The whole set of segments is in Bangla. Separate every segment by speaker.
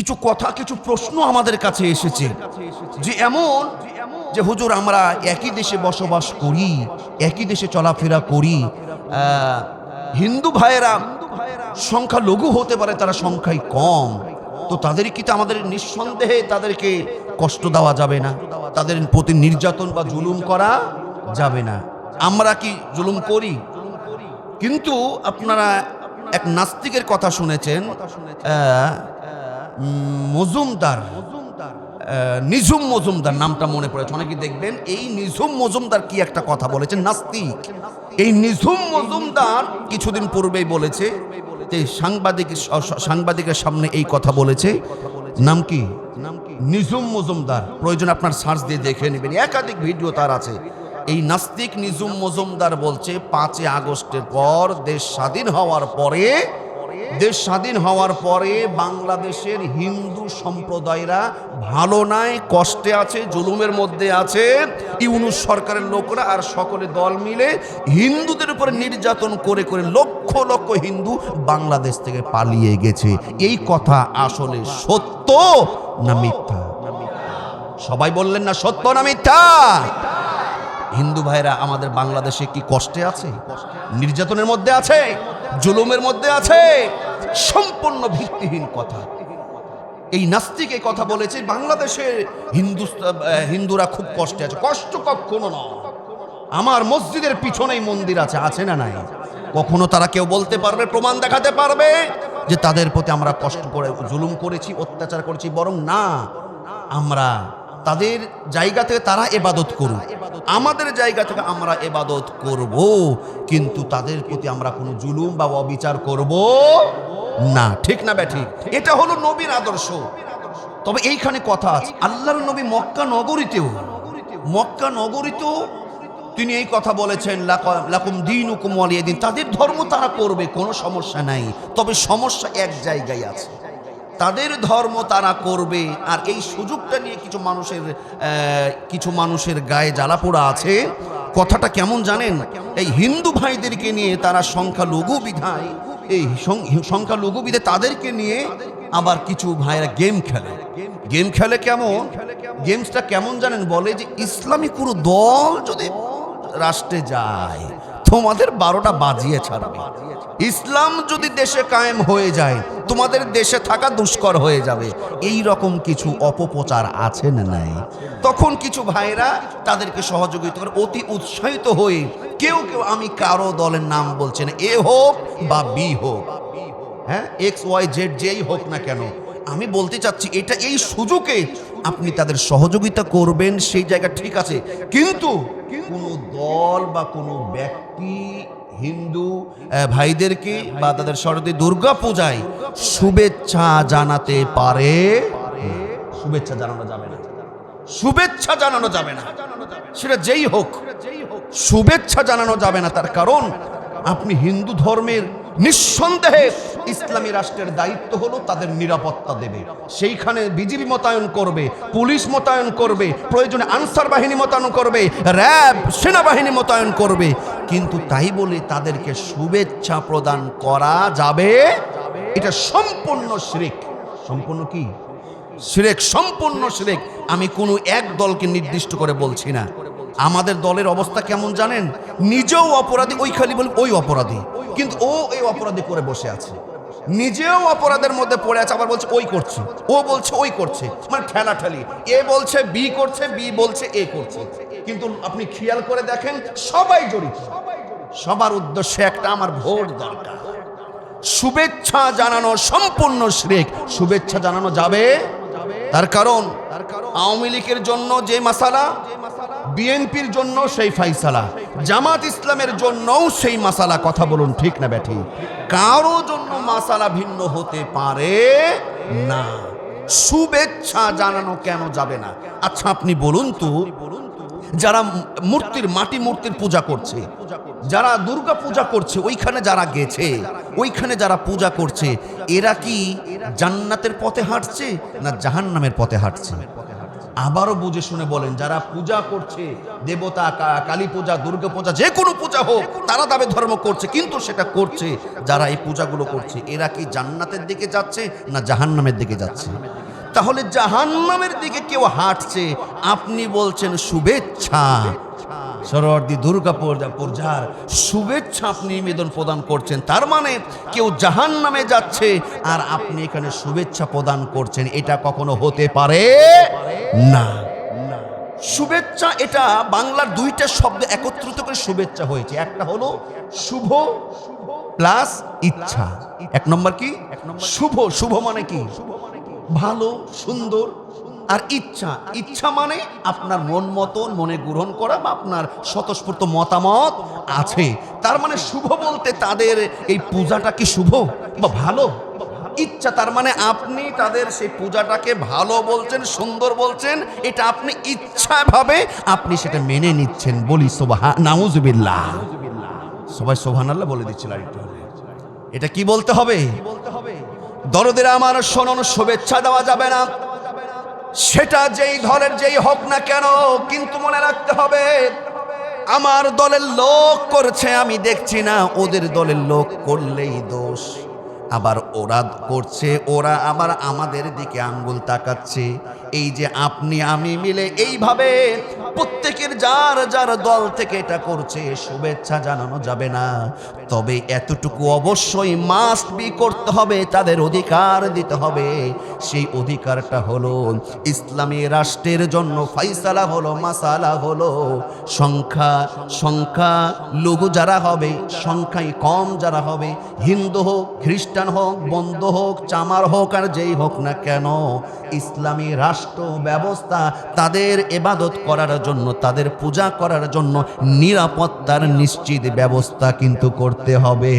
Speaker 1: কিছু কথা, কিছু প্রশ্ন আমাদের কাছে এসেছে যে এমন যে হুজুর, আমরা একই দেশে বসবাস করি, একই দেশে চলাফেরা করি। হিন্দু ভাইয়েরা সংখ্যা লঘু হতে পারে, তারা সংখ্যায় কম। তো তাদের কি তো আমাদের নিঃসন্দেহে তাদেরকে কষ্ট দেওয়া যাবে না? তাদের প্রতি নির্যাতন বা জুলুম করা যাবে না। আমরা কি জুলুম করি? কিন্তু আপনারা এক নাস্তিকের কথা শুনেছেন মজুমদার নিঝুম মজুমদার নামটা মনে পড়েছে। অনেকে দেখবেন এই নিঝুম মজুমদার কি একটা কথা বলেছেন নাস্তিক। এই নিঝুম মজুমদার কিছুদিন পূর্বেই বলেছে সাংবাদিক সাংবাদিকের সামনে এই কথা বলেছে। নাম কি? নিঝুম মজুমদার। প্রয়োজন আপনার সার্চ দিয়ে দেখে নেবেন। একাধিক ভিডিও তার আছে। এই নাস্তিক নিঝুম মজুমদার বলছে, পাঁচই আগস্টের পর দেশ স্বাধীন হওয়ার পরে দেশ স্বাধীন হওয়ার পরে বাংলাদেশের হিন্দু সম্প্রদায়রা ভালো নাই, কষ্টে আছে, জুলুমের মধ্যে আছে। ইউনুস সরকারের লোকরা আর সকলে দল মিলে হিন্দুদের উপরে নির্যাতন করে করে লক্ষ লক্ষ হিন্দু বাংলাদেশ থেকে পালিয়ে গেছে। এই কথা আসলে সত্য না মিথ্যা? সবাই বললেন না সত্য না মিথ্যা? হিন্দু ভাইরা, আমাদের বাংলাদেশে কি কষ্টে আছে? নির্যাতনের মধ্যে আছে? জুলুমের মধ্যে আছে। সম্পূর্ণ ভিত্তিহীন কথা। এই নাস্তিক এই কথা বলেছে বাংলাদেশে হিন্দু হিন্দুরা খুব কষ্টে আছে। কষ্ট কখনো না আমার মসজিদের পিছনেই মন্দির আছে আছে না নাই? কখনো তারা কেউ বলতে পারবে, প্রমাণ দেখাতে পারবে যে তাদের প্রতি আমরা কষ্ট করে জুলুম করেছি, অত্যাচার করেছি, বরং না, আমরা তাদের জায়গা থেকে তারা এবাদত করুক। আমাদের জায়গা থেকে আমরা এবাদত করব, কিন্তু তাদের প্রতি আমরা কোনো জুলুম বা অবিচার করব না। ঠিক না ব্যাঠিক? এটা হলো নবীর আদর্শ। তবে এইখানে কথা আছে, আল্লাহর নবী মক্কা নগরীতেও মক্কা নগরীতেও তিনি এই কথা বলেছেন, লাকা- লাকুম দিন হুকুম দিন তাদের ধর্ম তারা করবে, কোনো সমস্যা নাই। তবে সমস্যা এক জায়গায় আছে। তাদের ধর্ম তারা করবে। আর এই সুযোগটা নিয়ে কিছু মানুষের কিছু মানুষের গায়ে জ্বালাপোড়া আছে। কথাটা কেমন জানেন? এই হিন্দু ভাইদেরকে নিয়ে তারা সংখ্যালঘু বিধায়, এই সংখ্যালঘু বিধে তাদেরকে নিয়ে আবার কিছু ভাইরা গেম খেলে। গেম খেলে কেমন? গেমসটা কেমন জানেন? বলে যে ইসলামী কোনো দল যদি রাষ্ট্রে যায় তোমাদের বারোটা বাজিয়ে ছাড়বে। ইসলাম যদি দেশে কায়েম হয়ে যায়, তোমাদের দেশে থাকা দুষ্কর হয়ে যাবে। এই রকম কিছু অপপ্রচার আছে না নাই? তখন কিছু ভাইরা তাদেরকে সহযোগিতা করে অতি উৎসাহিত হয়ে কেউ কেউ, আমি কারও দলের নাম বলছেন এ হোক বা বি হোক। হ্যাঁ? এক্স, ওয়াই, জেড, যেই হোক না কেন আমি বলতে চাচ্ছি, এটা এই সুযোগে আপনি তাদের সহযোগিতা করবেন, সেই জায়গা ঠিক আছে। কিন্তু কোনো দল বা কোনো ব্যক্তি, হিন্দু ভাইদেরকে বা তাদের সরদী দুর্গা পূজায় শুভেচ্ছা জানাতে পারে? শুভেচ্ছা জানানো যাবে না। শুভেচ্ছা জানানো যাবে না। সেটা যেই হোক, শুভেচ্ছা জানানো যাবে না। তার কারণ, আপনি হিন্দু ধর্মের নিঃসন্দেহে ইসলামী রাষ্ট্রের দায়িত্ব হলো তাদের নিরাপত্তা দেবে। সেইখানে বিজিবি মোতায়েন করবে, পুলিশ মোতায়েন করবে, প্রয়োজনে আনসার বাহিনী মোতায়েন করবে, র্যাব, সেনাবাহিনী মোতায়েন করবে। কিন্তু তাই বলে তাদেরকে শুভেচ্ছা প্রদান করা যাবে? এটা সম্পূর্ণ শ্রেক। সম্পূর্ণ কি? সিরেক সম্পূর্ণ সিরেক আমি কোনো এক দলকে নির্দিষ্ট করে বলছি না। আমাদের দলের অবস্থা কেমন জানেন? নিজেও অপরাধী, ওই খালি বলে ওই অপরাধী। কিন্তু ও এই অপরাধী করে বসে আছে। নিজেও অপরাধের মধ্যে পড়ে আছে, আবার বলছে ওই করছে। ও বলছে ওই করছে। মানে ঠেলা ঠেলি এ বলছে, বি করছে, বি বলছে, এ করছে। কিন্তু আপনি খেয়াল করে দেখেন, সবাই জড়িত। সবার উদ্দেশ্যে একটা আমার ভোট দরকার। শুভেচ্ছা জানানো সম্পূর্ণ শ্রেক। শুভেচ্ছা জানানো যাবে? তার কারণ, আওয়ামী লীগের জন্য যে মাসালা বিএনপির জন্য সেই ফাইসালা, জামাত ইসলামের জন্যও সেই মাসালা, কথা বলুন ঠিক না ব্যাঠি? কারও জন্য মাসালা ভিন্ন হতে পারে না। শুভেচ্ছা জানানো কেন যাবে না? আচ্ছা আপনি বলুন তো, যারা মূর্তির মাটি মূর্তির পূজা করছে, যারা দুর্গা পূজা করছে, ওইখানে যারা গেছে, ওইখানে যারা পূজা করছে, এরা কি জান্নাতের পথে হাঁটছে না জাহান্নামের পথে হাঁটছে? আবারও বুঝে শুনে বলেন, যারা পূজা করছে, দেবতা কালী পূজা, দুর্গা পূজা, যে কোনো পূজা হোক, তারা তাদের ধর্ম করছে, কিন্তু সেটা করছে যারা এই পূজাগুলো করছে। এরা কি জান্নাতের দিকে যাচ্ছে না জাহান্নামের দিকে যাচ্ছে? তাহলে জাহান্নামের দিকে কেউ হাঁটছে, আপনি বলছেন শুভেচ্ছা। সরোয়ার্দি দুর্গাপুর পূজার শুভেচ্ছা আপনি নিবেদন প্রদান করছেন। তার মানে কেউ জাহান নামে যাচ্ছে আর আপনি এখানে শুভেচ্ছা প্রদান করছেন। এটা কখনো হতে পারে? না। শুভেচ্ছা এটা বাংলার দুইটা শব্দ একত্রিত করে শুভেচ্ছা হয়েছে। একটা হলো শুভ প্লাস ইচ্ছা। এক নম্বর কি? শুভ। শুভ মানে কি? ভালো, সুন্দর আর ইচ্ছা। ইচ্ছা মানে আপনার মন মতন, মনে গ্রহণ করা বা আপনার স্বতঃস্ফূর্ত মতামত আছে। তার মানে শুভ বলতে তাদের এই পূজাটা কি শুভ বা ভালো? ইচ্ছা তার মানে আপনি তাদের সেই পূজাটাকে ভালো বলছেন, সুন্দর বলছেন, এটা আপনি ইচ্ছাভাবে আপনি সেটা মেনে নিচ্ছেন বলি সোবাহা, নাউজুবিল্লাহ। সবাই সোহান বলে দিচ্ছিল। এটা কি বলতে হবে? দরদের আমার শোনন শুভেচ্ছা দেওয়া যাবে না। সেটা যেই দলের যেই হোক না কেন, কিন্তু মনে রাখতে হবে, আমার দলের লোক করছে, আমি দেখছি না ওদের দলের লোক করলেই দোষ। আবার ওরা করছে, ওরা আবার আমাদের দিকে আঙ্গুল তাকাচ্ছে। এই যে আপনি, আমি মিলে এইভাবে প্রত্যেকের যার যার দল থেকে এটা করছে, শুভেচ্ছা জানানো যাবে না। তবে এতটুকু অবশ্যই মাস্ট বি করতে হবে, তাদের অধিকার দিতে হবে। সেই অধিকারটা হলো ইসলামী রাষ্ট্রের জন্য ফাইসালা হলো, মাসালা হলো। সংখ্যা সংখ্যা লঘু যারা হবে সংখ্যায় কম যারা হবে, হিন্দু হোক, খ্রিস্টান হোক বন্ধ হোক, চামার হোক আর যেই হোক না কেন, ইসলামী রাষ্ট্র ব্যবস্থা তাদের এবাদত করার জন্য, তাদের পূজা করার জন্য নিরাপত্তার নিশ্চিত ব্যবস্থা কিন্তু করতে হবে।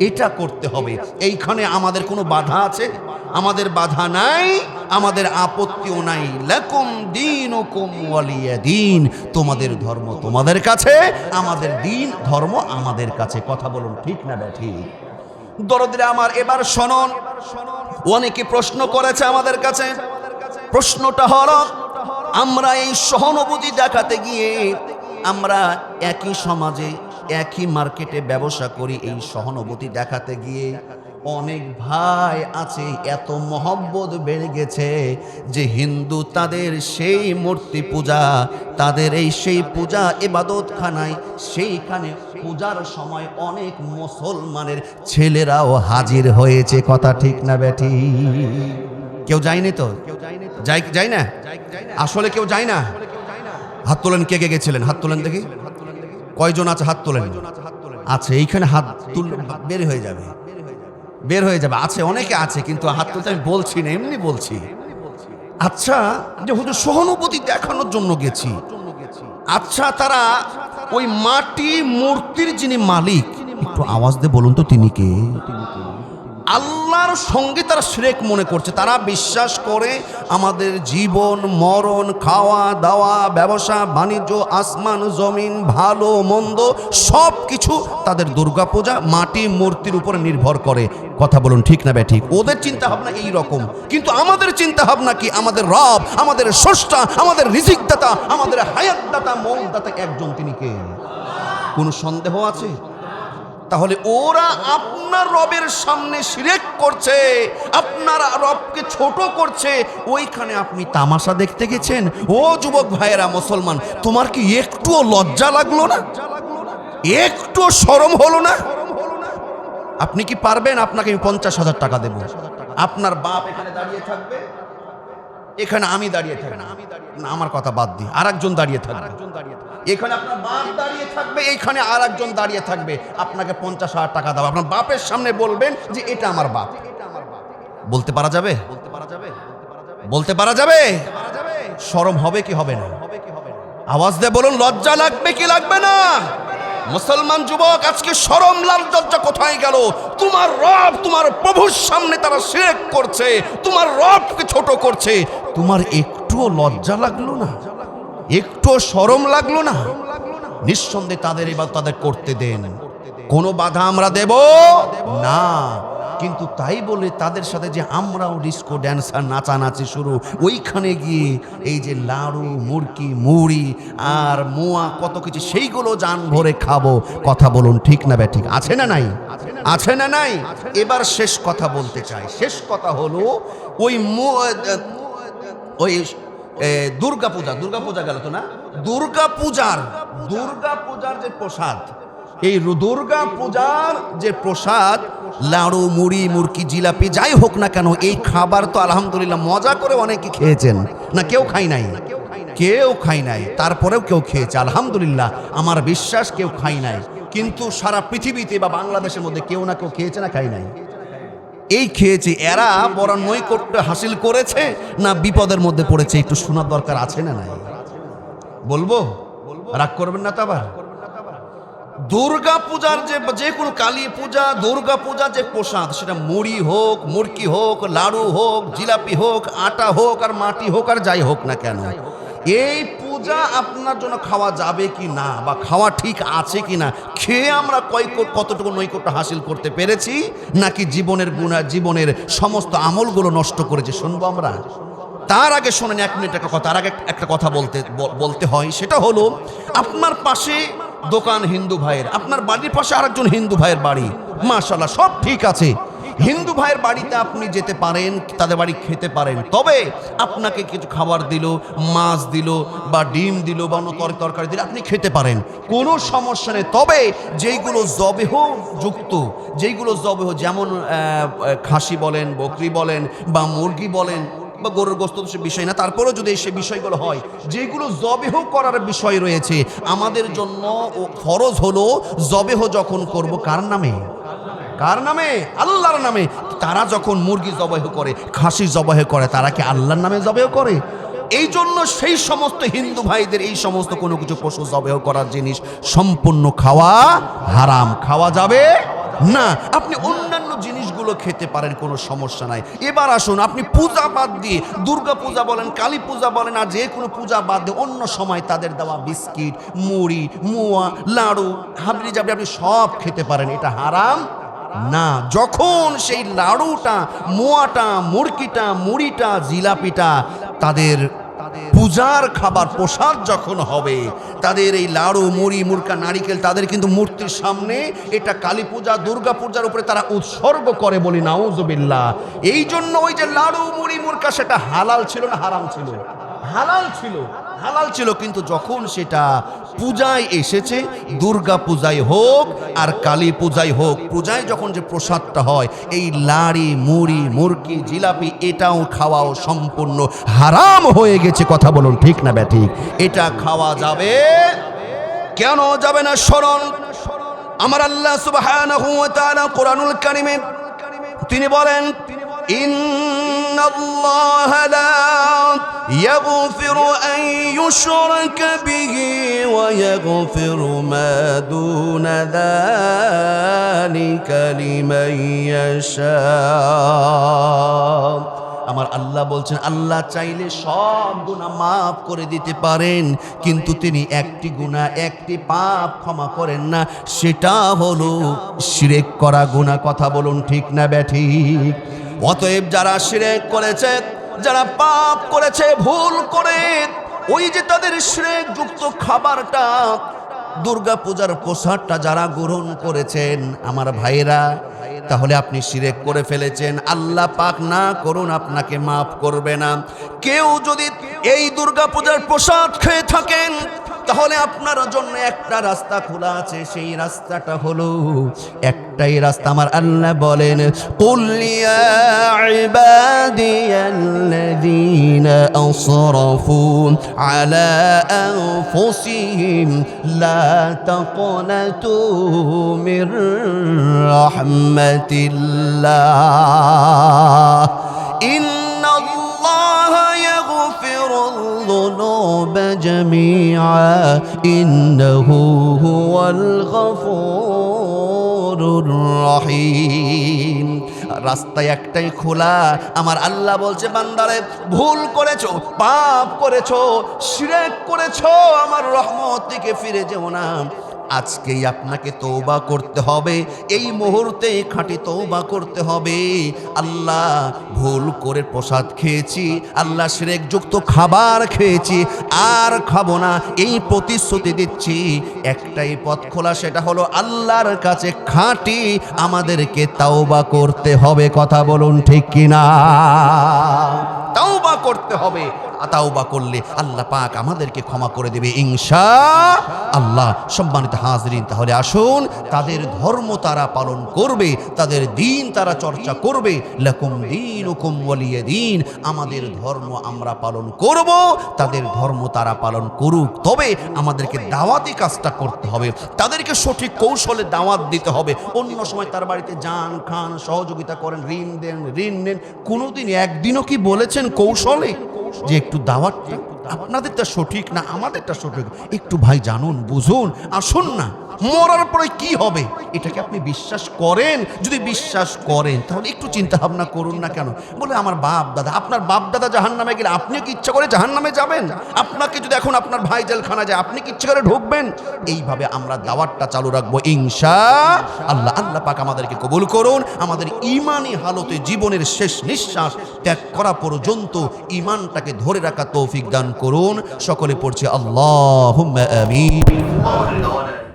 Speaker 1: এটা করতে হবে। এইখানে আমাদের কোনো বাধা আছে? আমাদের বাধা নাই, আমাদের আপত্তিও নাই। লাকুম দিন ওয়ালিয়া দিন। তোমাদের ধর্ম তোমাদের কাছে, আমাদের দিন ধর্ম আমাদের কাছে। কথা বলুন, ঠিক না ব্যাঠি দরদরে আমার, এবার শোনন। অনেকে প্রশ্ন করেছে আমাদের কাছে। প্রশ্নটা হলো, আমরা এই সহানুভূতি দেখাতে গিয়ে আমরা একই সমাজে একই মার্কেটে ব্যবসা করি এই সহানুভূতি দেখাতে গিয়ে অনেক ভাই আছে, এত মহব্বত বেড়ে গেছে যে হিন্দু তাদের সেই মূর্তি পূজা, তাদের এই সেই পূজা এবাদতখানায় সেইখানে পূজার সময় অনেক মুসলমানের ছেলেরাও হাজির হয়েছে, কথা ঠিক না বেটি কেউ যায়নি তো? কেউ যায়নি যাই যাই না? আসলে কেউ যায় না? হাত তোলেন কে কে গেছিলেন? হাত তোলেন দেখি। কয়জন আছে হাত তোলেন? আছে, এইখানে হাত তুল বের হয়ে যাবে। বের হয়ে যাবে। আছে, অনেকে আছে, কিন্তু হাত তুলতে আমি বলছি না, এমনি বলছি। আচ্ছা যে হুজুর সহানুভূতি দেখানোর জন্য গেছি। আচ্ছা তারা ওই মাটি, মূর্তির যিনি মালিক, একটু আওয়াজ দিয়ে বলুন তো তিনি কে? আল্লাহর সঙ্গে তারা শ্রেক মনে করছে। তারা বিশ্বাস করে আমাদের জীবন, মরণ, খাওয়া, দাওয়া, ব্যবসা, বাণিজ্য, আসমান, জমিন, ভালো, মন্দ সব কিছু তাদের দুর্গাপূজা মাটি, মূর্তির উপরে নির্ভর করে। কথা বলুন ঠিক না ঠিক? ওদের চিন্তা ভাবনা এই রকম। কিন্তু আমাদের চিন্তা ভাবনা কি? আমাদের রব, আমাদের স্রষ্টা, আমাদের রিজিকদাতা, আমাদের হায়াতদাতা মৌদাতা একজন তিনি কে? কোনো সন্দেহ আছে? তাহলে ওরা আপনার রবের সামনে শিরেক করছে, আপনার রবকে ছোট করছে। ওইখানে আপনি তামাশা দেখতে গেছেন? ও যুবক ভাইয়েরা, মুসলমান, তোমার কি একটুও লজ্জা লাগল না? একটু সরম হলো না? আপনি কি পারবেন? আপনাকে পঞ্চাশ হাজার টাকা দেব। আপনার বাপ এখানে দাঁড়িয়ে থাকবে। এখানে আমি দাঁড়িয়ে থাকব। না আমার কথা বাদ দিই আর একজন দাঁড়িয়ে থাকবে। এখানে আপনার বাপ দাঁড়িয়ে থাকবে এইখানে আর একজন দাঁড়িয়ে থাকবে। আপনাকে পঞ্চাশ হাজার টাকা দেবো আপনার বাপের সামনে বলবেন যে এটা আমার বাপ। বলতে পারা যাবে? বলতে পারা যাবে। বলতে পারা যাবে? শরম হবে কি হবে না? আওয়াজ দিয়ে বলুন লজ্জা লাগবে কি লাগবে না? মুসলমান যুবক, আজকে সরম লাল লজ্জা কোথায় গেল? তোমার রব, তোমার প্রভুর সামনে তারা শেখ করছে, তোমার রবকে ছোট করছে। তোমার একটুও লজ্জা লাগল না? একটু সরম লাগল না? নিঃসন্দেহে তাদের এবার তাদের করতে দেন। কোনো বাধা আমরা দেব না। কিন্তু তাই বলে তাদের সাথে যে আমরাও ডিস্কো ড্যান্সার নাচানাচি শুরু, ওইখানে গিয়ে এই যে লাড়ু, মুরকি, মুড়ি আর মোয়া কত কিছু, সেইগুলো যান ভরে খাব। কথা বলুন, ঠিক না বে ঠিক আছে না নাই? আছে না নাই? এবার শেষ কথা বলতে চাই। শেষ কথা হলো, ওই ওই দুর্গা পূজা দুর্গা পূজা গেল তো না? দুর্গা পূজার দুর্গা পূজার যে প্রসাদ, এই দুর্গা পূজার যে প্রসাদ লাড়ু, মুড়ি, মুরকি, জিলাপি, যাই হোক না কেন, এই খাবার তো আলহামদুলিল্লাহ মজা করে অনেকে খেয়েছেন। না, কেউ খাই নাই। কেউ খাই নাই। তারপরেও কেউ খেয়েছে। আলহামদুলিল্লাহ, আমার বিশ্বাস কেউ খাই নাই। কিন্তু সারা পৃথিবীতে বা বাংলাদেশের মধ্যে কেউ না কেউ খেয়েছে না খাই নাই। এই খেয়েছে। এরা বড় নৈকট্য হাসিল করেছে না বিপদের মধ্যে পড়েছে? একটু শোনার দরকার আছে না নাই? বলব? রাগ করবেন না তো আবার? দুর্গা পূজার যে যে কোনো কালী পূজা, দুর্গা পূজা যে প্রসাদ, সেটা মুড়ি হোক মুরকি হোক, লাড়ু হোক, জিলাপি হোক, আটা হোক আর মাটি হোক আর যাই হোক না কেন, এই পূজা আপনার জন্য খাওয়া যাবে কি না বা খাওয়া ঠিক আছে কি না, খেয়ে আমরা কয় কতটুকু নৈকট্য হাসিল করতে পেরেছি, নাকি জীবনের গুণা, জীবনের সমস্ত আমলগুলো নষ্ট করেছে, শুনব আমরা? তার আগে শোনেন এক মিনিট একটা কথা, তার আগে একটা কথা বলতে বলতে হয়, সেটা হলো, আপনার পাশে দোকান হিন্দু ভাইয়ের, আপনার বাড়ির পাশে আরেকজন হিন্দু ভাইয়ের বাড়ি। মাশাল্লাহ সব ঠিক আছে। হিন্দু ভাইয়ের বাড়িতে আপনি যেতে পারেন, তাদের বাড়ি খেতে পারেন। তবে আপনাকে কিছু খাবার দিল, মাছ দিল, বা ডিম দিল, বা অন্য তর তরকারি দিল, আপনি খেতে পারেন। কোনো সমস্যা নেই। তবে যেইগুলো জবেহ যুক্ত, যেইগুলো জবেহ, যেমন খাসি বলেন, বকরি বলেন, বা মুরগি বলেন বা গরুর গোস্ত সে বিষয় না, তারপরেও যদি সে বিষয়গুলো হয়, যেগুলো জবেহ করার বিষয় রয়েছে, আমাদের জন্য ফরজ হলো জবেহ যখন করব কার নামে? কার নামে? আল্লাহর নামে। তারা যখন মুরগি জবাহ করে, খাসি জবাহ করে, তারা কি আল্লাহর নামে জবাহ করে? এই জন্য সেই সমস্ত হিন্দু ভাইদের এই সমস্ত কোনো কিছু পশু জবাহ করার জিনিস সম্পূর্ণ খাওয়া হারাম। খাওয়া যাবে না। আপনি অন্যান্য জিনিসগুলো খেতে পারেন, কোনো সমস্যা নাই। এবার আসুন, আপনি পূজা বাদ দিয়ে দুর্গা পূজা বলেন, কালী পূজা বলেন, আর যে কোনো পূজা বাদ দিয়ে অন্য সময় তাদের দেওয়া বিস্কিট, মুড়ি, মুয়া, লাড়ু, হাবড়ি জাবড়ি, আপনি সব খেতে পারেন, এটা হারাম না। যখন সেই লাড়ুটা, মোয়াটা, মুরগিটা, মুড়িটা, জিলাপিটা তাদের পূজার খাবার, প্রসাদ যখন হবে, তাদের এই লাড়ু, মুড়ি মুরকা নারিকেল, তাদের কিন্তু মূর্তির সামনে এটা কালী পূজা, দুর্গা পূজার উপরে তারা উৎসর্গ করে বলি নাউজবিল্লা এই জন্য ওই যে লাড়ু, মুড়ি মুরকা সেটা হালাল ছিল না হারাম ছিল? হালাল ছিল। হালাল ছিল, কিন্তু যখন সেটা পূজায় এসেছে, দুর্গা পূজায় হোক আর কালী পূজায় হোক, পূজায় যখন যে প্রসাদটা হয়, এই লাড়ি, মুড়ি, মুরকি, জিলাপি, এটাও খাওয়াও সম্পূর্ণ হারাম হয়ে গেছে, কথা বলুন ঠিক না ব্যাঠিক এটা খাওয়া যাবে কেন যাবে না স্মরণ? আমার আল্লাহ তাআলা কোরআনুল কারিমে তিনি বলেন إن الله لا يغفر أن يشرك به ويغفر ما دون ذلك لمن يشاء আমার আল্লাহ বলছেন আল্লাহ চাইলে সব গুণা মাফ করে দিতে পারেন কিন্তু তিনি একটি গুণা একটি পাপ ক্ষমা করেন না সেটা হলো শিরেক করা গুণা কথা বলুন ঠিক না ব্যাঠিক অতএব যারা শিরেক করেছে, যারা পাপ করেছে, ভুল করে, ওই যে তাদের শিরেক যুক্ত খাবারটা দুর্গা পূজার প্রসাদটা যারা গ্রহণ করেছেন, আমার ভাইরা তাহলে আপনি শিরেক করে ফেলেছেন। আল্লাহ পাক না করুন, আপনাকে মাফ করবে না। কেউ যদি এই দুর্গা পূজার প্রসাদ খেয়ে থাকেন তাহলে আপনার জন্য একটা রাস্তা খোলা আছে, সেই রাস্তাটা হলো একটাই রাস্তা। আমার আল্লাহ বলেন কুল্লিয়া আলা লা মির ইন الذنوب جميعا إنه هو الغفور الرحيم রাস্তায় একটাই খোলা আমার আল্লাহ বলছে বান্দারে ভুল করেছো পাপ করেছো শিরেক করেছো আমার রহমত থেকে ফিরে যেও না আজকেই আপনাকে তৌবা করতে হবে। এই মুহূর্তে খাঁটি তৌবা করতে হবে। আল্লাহ ভুল করে প্রসাদ খেয়েছি, আল্লাহ যুক্ত খাবার খেয়েছি, আর খাব না। এই প্রতিশ্রুতি দিচ্ছি। একটাই পথ খোলা, সেটা হলো আল্লাহর কাছে খাঁটি আমাদেরকে তাওবা করতে হবে। কথা বলুন ঠিক কিনা? তাওবা করতে হবে। তাওবা করলে আল্লাহ পাক আমাদেরকে ক্ষমা করে দেবে ইনশা আল্লাহ সম্মানিত হাজরিন, তাহলে আসুন, তাদের ধর্ম তারা পালন করবে, তাদের দিন তারা চর্চা করবে। লাকুম দিন হুকুম ওয়ালিয়ে দিন আমাদের ধর্ম আমরা পালন করব, তাদের ধর্ম তারা পালন করুক। তবে আমাদেরকে দাওয়াতি কাজটা করতে হবে, তাদেরকে সঠিক কৌশলে দাওয়াত দিতে হবে। অন্য সময় তার বাড়িতে যান, খান, সহযোগিতা করেন, ঋণ দেন, ঋণ নেন। কোনোদিন, একদিনও কি বলেছেন কৌশলে? যে একটু দাওয়াতটা আপনাদেরটা সঠিক না আমাদেরটা সঠিক? একটু ভাই জানুন বুঝুন আসুন না। মরার পরে কি হবে? এটাকে আপনি বিশ্বাস করেন? যদি বিশ্বাস করেন, তাহলে একটু চিন্তা ভাবনা করুন না কেন? বলে, আমার বাপ দাদা, আপনার বাপ দাদা জাহান নামে গেলে আপনিও কি ইচ্ছা করে জাহান নামে যাবেন? আপনাকে যদি এখন আপনার ভাই জেলখানা যায়, আপনি কি ইচ্ছা করে ঢুকবেন? এইভাবে আমরা দাওয়াতটা চালু রাখব, ইনশা আল্লাহ। আল্লাহ পাক আমাদেরকে কবুল করুন। আমাদের ইমানি হালতে জীবনের শেষ নিঃশ্বাস ত্যাগ করা পর্যন্ত ইমানটাকে ধরে রাখা তৌফিক দান করুন। সকলে পড়ছে আল্লাহ আমিন।